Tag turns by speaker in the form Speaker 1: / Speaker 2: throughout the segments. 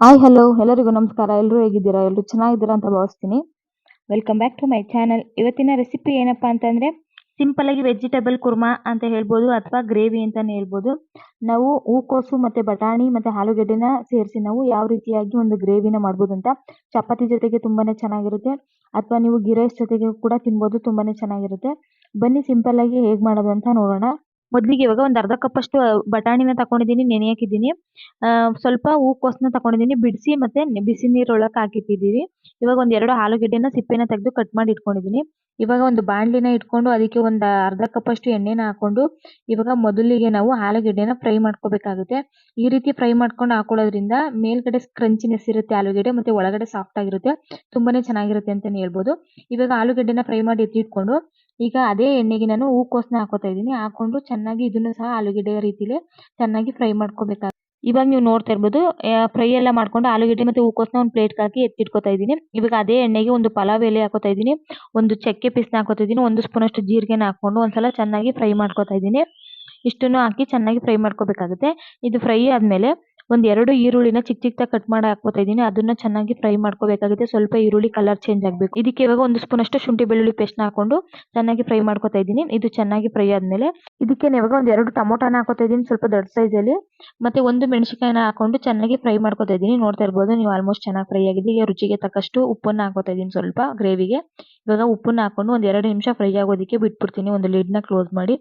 Speaker 1: Hi hello ಎಲ್ಲರಿಗೂ ನಮಸ್ಕಾರ. ಎಲ್ಲರೂ ಹೇಗಿದ್ದೀರಾ? ಎಲ್ಲರೂ ಚೆನ್ನಾಗಿದ್ದೀರಾ ಅಂತ ಭಾವಿಸ್ತೀನಿ. Welcome back to my channel ಇವತ್ತಿನ ರೆಸಿಪಿ ಏನಪ್ಪಾ ಅಂತಂದ್ರೆ ಸಿಂಪಲ್ ಆಗಿ ವೆಜಿಟೇಬಲ್ ಕುರ್ಮಾ ಅಂತ ಹೇಳ್ಬೋದು ಅಥವಾ ಗ್ರೇವಿ ಅಂತಾನೆ ಹೇಳ್ಬೋದು. ನಾವು ಹೂಕೋಸು ಮತ್ತೆ ಬಟಾಣಿ ಮತ್ತೆ ಆಲೂಗಡ್ಡೆನ ಸೇರಿಸಿ ನಾವು ಯಾವ ರೀತಿಯಾಗಿ ಒಂದು ಗ್ರೇವಿನ ಮಾಡ್ಬೋದು ಅಂತ ಚಪಾತಿ ಜೊತೆಗೆ ತುಂಬಾನೇ ಚೆನ್ನಾಗಿರುತ್ತೆ. ಅಥವಾ ನೀವು ಗಿರೈಸ್ ಜೊತೆಗೆ ಕೂಡ ತಿನ್ಬೋದು, ತುಂಬಾನೇ ಚೆನ್ನಾಗಿರುತ್ತೆ. ಬನ್ನಿ ಸಿಂಪಲ್ ಆಗಿ ಹೇಗ್ ಮಾಡೋದು ಅಂತ ನೋಡೋಣ. ಮೊದಲಿಗೆ ಇವಾಗ ಒಂದು ಅರ್ಧ ಕಪ್ ಅಷ್ಟು ಬಟಾಣಿನ ತಗೊಂಡಿದ್ದೀನಿ ನೆನೆಯಾಕಿದ್ದೀನಿ ಸ್ವಲ್ಪ ಹೂಕೋಸನ್ನ ತಗೊಂಡಿದ್ದೀನಿ ಬಿಡಿಸಿ ಮತ್ತೆ ಬಿಸಿ ನೀರೊಳಗೆ ಹಾಕಿಟ್ಟಿದ್ದೀವಿ ಇವಾಗ ಒಂದ್ ಎರಡು ಆಲೂಗೆಡ್ಡೆನ ಸಿಪ್ಪೆನ ತೆಗೆದು ಕಟ್ ಮಾಡಿ ಇಟ್ಕೊಂಡಿದ್ದೀನಿ ಇವಾಗ ಒಂದು ಬಾಣಲಿನ ಇಟ್ಕೊಂಡು ಅದಕ್ಕೆ ಒಂದು ಅರ್ಧ ಕಪ್ ಅಷ್ಟು ಎಣ್ಣೆನ ಹಾಕೊಂಡು ಇವಾಗ ಮೊದಲಿಗೆ ನಾವು ಆಲೂಗೆಡ್ಡೆನ ಫ್ರೈ ಮಾಡ್ಕೋಬೇಕಾಗುತ್ತೆ. ಈ ರೀತಿ ಫ್ರೈ ಮಾಡ್ಕೊಂಡು ಹಾಕೊಳ್ಳೋದ್ರಿಂದ ಮೇಲ್ಗಡೆ ಕ್ರಂಚಿನೆಸ್ ಇರುತ್ತೆ ಆಲೂಗೆಡ್ಡೆ ಮತ್ತೆ ಒಳಗಡೆ ಸಾಫ್ಟ್ ಆಗಿರುತ್ತೆ. ತುಂಬಾನೇ ಚೆನ್ನಾಗಿರುತ್ತೆ ಅಂತಾನೆ ಹೇಳ್ಬೋದು. ಇವಾಗ ಆಲೂಗೆಡ್ಡೆನ ಫ್ರೈ ಮಾಡಿ ಎತ್ತಿಟ್ಕೊಂಡು ಈಗ ಅದೇ ಎಣ್ಣೆಗೆ ನಾನು ಹೂಕೋಸನ್ನ ಹಾಕೋತಾ ಇದ್ದೀನಿ. ಹಾಕೊಂಡು ಚೆನ್ನಾಗಿ ಇದನ್ನು ಸಹ ಆಲೂಗೆಡ್ಡೆ ರೀತಿಲಿ ಚೆನ್ನಾಗಿ ಫ್ರೈ ಮಾಡ್ಕೋಬೇಕಾಗುತ್ತೆ. ಇವಾಗ ನೀವು ನೋಡ್ತಾ ಇರ್ಬೋದು ಫ್ರೈ ಎಲ್ಲ ಮಾಡ್ಕೊಂಡು ಆಲೂಗೆಡ್ಡೆ ಮತ್ತು ಹೂಕೋಸನ್ನ ಒಂದು ಪ್ಲೇಟ್ಗೆ ಹಾಕಿ ಎತ್ತಿಟ್ಕೋತಾ ಇದ್ದೀನಿ. ಇವಾಗ ಅದೇ ಎಣ್ಣೆಗೆ ಒಂದು ಪಲಾವ್ ಎಲೆ ಹಾಕೋತಾ ಇದ್ದೀನಿ. ಒಂದು ಚಕ್ಕೆ ಪೀಸ್ನ ಹಾಕೋತಾ ಇದ್ದೀನಿ. ಒಂದು ಸ್ಪೂನಷ್ಟು ಜೀರಿಗೆನ ಹಾಕೊಂಡು ಒಂದ್ಸಲ ಚೆನ್ನಾಗಿ ಫ್ರೈ ಮಾಡ್ಕೋತಾ ಇದ್ದೀನಿ. ಇಷ್ಟನ್ನು ಹಾಕಿ ಚೆನ್ನಾಗಿ ಫ್ರೈ ಮಾಡ್ಕೋಬೇಕಾಗುತ್ತೆ. ಇದು ಫ್ರೈ ಆದ್ಮೇಲೆ ಒಂದ್ ಎರಡು ಈರುಳ್ಳಿನ ಚಿಕ್ಕ ಚಿಕ್ಕದಾಗಿ ಕಟ್ ಮಾಡಿ ಹಾಕೋತಾ ಇದ್ದೀನಿ. ಅದನ್ನ ಚೆನ್ನಾಗಿ ಫ್ರೈ ಮಾಡ್ಕೋಬೇಕಾಗುತ್ತೆ. ಸ್ವಲ್ಪ ಈರುಳ್ಳಿ ಕಲರ್ ಚೇಂಜ್ ಆಗಬೇಕು. ಇದಕ್ಕೆ ಇವಾಗ ಒಂದು ಸ್ಪೂನ್ ಅಷ್ಟು ಶುಂಠಿ ಬೆಳ್ಳುಳ್ಳಿ ಪೇಸ್ಟ್ ಹಾಕೊಂಡು ಚೆನ್ನಾಗಿ ಫ್ರೈ ಮಾಡ್ಕೋತಾ ಇದ್ದೀನಿ. ಇದು ಚೆನ್ನಾಗಿ ಫ್ರೈ ಆದ್ಮೇಲೆ ಇದಕ್ಕೆ ಇವಾಗ ಒಂದು ಎರಡು ಟೊಮೊಟೊನ ಹಾಕೋತಾ ಇದ್ದೀನಿ ಸ್ವಲ್ಪ ದೊಡ್ಡ ಸೈಜ್ ಅಲ್ಲಿ. ಮತ್ತೆ ಒಂದು ಮೆಣಸಿನಕಾಯಿನ ಹಾಕೊಂಡು ಚೆನ್ನಾಗಿ ಫ್ರೈ ಮಾಡ್ಕೋತಾ ಇದ್ದೀನಿ. ನೋಡ್ತಾ ಇರ್ಬೋದು, ನೀವು ಆಲ್ಮೋಸ್ಟ್ ಚೆನ್ನಾಗಿ ಫ್ರೈ ಆಗಿದೆ. ಈಗ ರುಚಿಗೆ ತಕ್ಕಷ್ಟು ಉಪ್ಪನ್ನ ಹಾಕೋತಾ ಇದ್ದೀನಿ ಸ್ವಲ್ಪ ಗ್ರೇವಿಗೆ ಇವಾಗ ಉಪ್ಪನ್ನ ಹಾಕೊಂಡು ಒಂದ್ ಎರಡು ನಿಮಿಷ ಫ್ರೈ ಆಗೋದಕ್ಕೆ ಬಿಟ್ಬಿಡ್ತೀನಿ. ಒಂದು ಲಿಡ್ನ ಕ್ಲೋಸ್ ಮಾಡಿ.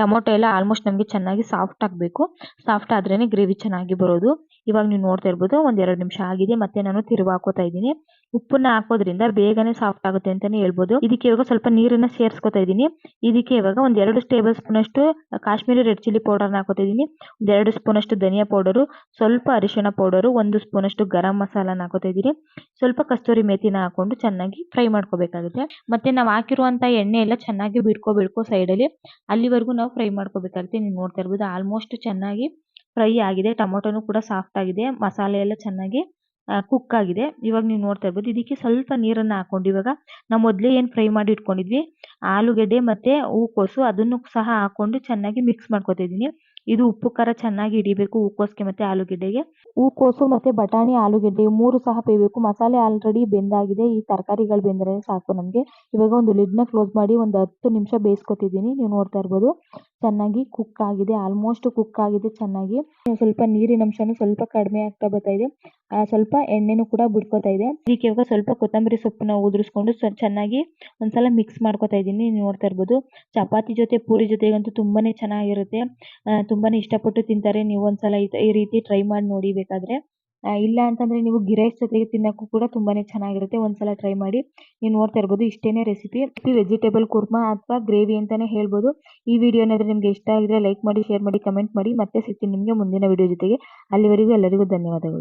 Speaker 1: ಟೊಮೊಟೊ ಎಲ್ಲ ಆಲ್ಮೋಸ್ಟ್ ನಮಗೆ ಚೆನ್ನಾಗಿ ಸಾಫ್ಟ್ ಆಗಬೇಕು. ಸಾಫ್ಟ್ ಆದ್ರೇನೆ ಗ್ರೇವಿ ಚೆನ್ನಾಗಿ ಬರೋದು. ಇವಾಗ ನೀವು ನೋಡ್ತಾ ಇರ್ಬೋದು, ಒಂದ್ ಎರಡು ನಿಮಿಷ ಆಗಿದೆ, ಮತ್ತೆ ನಾನು ತಿರುವು ಹಾಕೋತಾ ಇದ್ದೀನಿ. ಉಪ್ಪನ್ನ ಹಾಕೋದ್ರಿಂದ ಬೇಗನೆ ಸಾಫ್ಟ್ ಆಗುತ್ತೆ ಅಂತಾನೆ ಹೇಳ್ಬೋದು. ಇದಕ್ಕೆ ಇವಾಗ ಸ್ವಲ್ಪ ನೀರನ್ನ ಸೇರಿಸ್ಕೊತಾ ಇದ್ದೀನಿ. ಇದಕ್ಕೆ ಇವಾಗ ಒಂದ್ ಎರಡು ಟೇಬಲ್ ಸ್ಪೂನ್ ಅಷ್ಟು ಕಾಶ್ಮೀರಿ ರೆಡ್ ಚಿಲ್ಲಿ ಪೌಡರ್ ಹಾಕೋತಾ ಇದ್ದೀನಿ. ಒಂದ್ ಎರಡು ಸ್ಪೂನ್ ಅಷ್ಟು ಧನಿಯಾ ಪೌಡರು ಸ್ವಲ್ಪ ಅರಿಶಿನ ಪೌಡರು ಒಂದು ಸ್ಪೂನ್ ಅಷ್ಟು ಗರಂ ಮಸಾಲಾನ ಹಾಕೋತಾ ಇದ್ದೀನಿ. ಸ್ವಲ್ಪ ಕಸ್ತೂರಿ ಮೇಥಿನ ಹಾಕೊಂಡು ಚೆನ್ನಾಗಿ ಫ್ರೈ ಮಾಡ್ಕೋಬೇಕಾಗುತ್ತೆ. ಮತ್ತೆ ನಾವು ಹಾಕಿರುವಂತ ಎಣ್ಣೆ ಎಲ್ಲ ಚೆನ್ನಾಗಿ ಬಿಡ್ಕೊ ಬಿಡ್ಕೊ ಸೈಡ್ ಅಲ್ಲಿ, ಅಲ್ಲಿವರೆಗೂ ನಾವು ಫ್ರೈ ಮಾಡ್ಕೋಬೇಕಾಗುತ್ತೆ. ನೀವು ನೋಡ್ತಾ ಇರ್ಬೋದು ಆಲ್ಮೋಸ್ಟ್ ಚೆನ್ನಾಗಿ ಫ್ರೈ ಆಗಿದೆ, ಟೊಮೊಟೊನು ಕೂಡ ಸಾಫ್ಟ್ ಆಗಿದೆ, ಮಸಾಲೆ ಎಲ್ಲ ಚೆನ್ನಾಗಿ ಕುಕ್ ಆಗಿದೆ. ಇವಾಗ ನೀವು ನೋಡ್ತಾ ಇರ್ಬೋದು, ಇದಕ್ಕೆ ಸ್ವಲ್ಪ ನೀರನ್ನ ಹಾಕೊಂಡು ಇವಾಗ ನಾವು ಮೊದಲೇ ಏನು ಫ್ರೈ ಮಾಡಿ ಇಟ್ಕೊಂಡಿದ್ವಿ, ಆಲೂಗೆಡ್ಡೆ ಮತ್ತೆ ಹೂಕೋಸು ಅದನ್ನು ಸಹ ಹಾಕೊಂಡು ಚೆನ್ನಾಗಿ ಮಿಕ್ಸ್ ಮಾಡ್ಕೊತಾ ಇದ್ದೀನಿ. ಇದು ಉಪ್ಪು, ಖಾರ ಚೆನ್ನಾಗಿ ಹಿಡಿಬೇಕು ಹೂಕೋಸ್ಗೆ ಮತ್ತೆ ಆಲೂಗೆಡ್ಡೆಗೆ. ಹೂಕೋಸು ಮತ್ತೆ ಬಟಾಣಿ, ಆಲೂಗೆಡ್ಡೆ ಮೂರು ಸಹ ಬೇಯಬೇಕು. ಮಸಾಲೆ ಆಲ್ರೆಡಿ ಬೆಂದಾಗಿದೆ, ಈ ತರಕಾರಿಗಳು ಬೆಂದ್ರೆ ಸಾಕು ನಮಗೆ. ಇವಾಗ ಒಂದು ಲಿಡ್ನ ಕ್ಲೋಸ್ ಮಾಡಿ ಒಂದು ಹತ್ತು ನಿಮಿಷ ಬೇಯಿಸ್ಕೊತಿದ್ದೀನಿ, ನೀವು ನೋಡ್ತಾ ಇರ್ಬೋದು. ಚೆನ್ನಾಗಿ ಕುಕ್ ಆಗಿದೆ ಆಲ್ಮೋಸ್ಟ್ ಕುಕ್ ಆಗಿದೆ ಚೆನ್ನಾಗಿ. ಸ್ವಲ್ಪ ನೀರಿನ ಅಂಶನೂ ಸ್ವಲ್ಪ ಕಡಿಮೆ ಆಗ್ತಾ ಬರ್ತಾ ಇದೆ. ಸ್ವಲ್ಪ ಎಣ್ಣೆನೂ ಕೂಡ ಬಿಡ್ಕೋತಾ ಇದೆ. ಇದಕ್ಕೆ ಇವಾಗ ಸ್ವಲ್ಪ ಕೊತ್ತಂಬರಿ ಸೊಪ್ಪನ್ನ ಉದುರಿಸ್ಕೊಂಡು ಚೆನ್ನಾಗಿ ಒಂದ್ಸಲ ಮಿಕ್ಸ್ ಮಾಡ್ಕೋತಾ ಇದ್ದೀನಿ. ನೋಡ್ತಾ ಇರ್ಬೋದು. ಚಪಾತಿ ಜೊತೆ, ಪೂರಿ ಜೊತೆಗಂತೂ ತುಂಬಾನೇ ಚೆನ್ನಾಗಿರುತ್ತೆ. ತುಂಬಾನೇ ಇಷ್ಟಪಟ್ಟು ತಿಂತಾರೆ. ನೀವು ಒಂದ್ಸಲ ಈ ರೀತಿ ಟ್ರೈ ಮಾಡಿ ನೋಡಿ ಬೇಕಾದ್ರೆ. ಇಲ್ಲ ಅಂತಂದ್ರೆ ನೀವು ಗಿರೈಸ್ ಜೊತೆಗೆ ತಿನ್ನಕ್ಕೂ ಕೂಡ ತುಂಬಾನೇ ಚೆನ್ನಾಗಿರುತ್ತೆ. ಒಂದ್ಸಲ ಟ್ರೈ ಮಾಡಿ. ನೀವು ನೋಡ್ತಾ ಇರ್ಬೋದು ಇಷ್ಟೇನೆ ರೆಸಿಪಿ ವೆಜಿಟೇಬಲ್ ಕುರ್ಮಾ ಅಥವಾ ಗ್ರೇವಿ ಅಂತಾನೆ ಹೇಳ್ಬೋದು. ಈ ವಿಡಿಯೋ ಏನಾದ್ರೆ ನಿಮ್ಗೆ ಇಷ್ಟ ಆಗಿದ್ರೆ ಲೈಕ್ ಮಾಡಿ ಶೇರ್ ಮಾಡಿ ಕಮೆಂಟ್ ಮಾಡಿ. ಮತ್ತೆ ಸಿಗ್ತೀನಿ ನಿಮಗೆ ಮುಂದಿನ ವಿಡಿಯೋ ಜೊತೆಗೆ. ಅಲ್ಲಿವರೆಗೂ ಎಲ್ಲರಿಗೂ ಧನ್ಯವಾದಗಳು.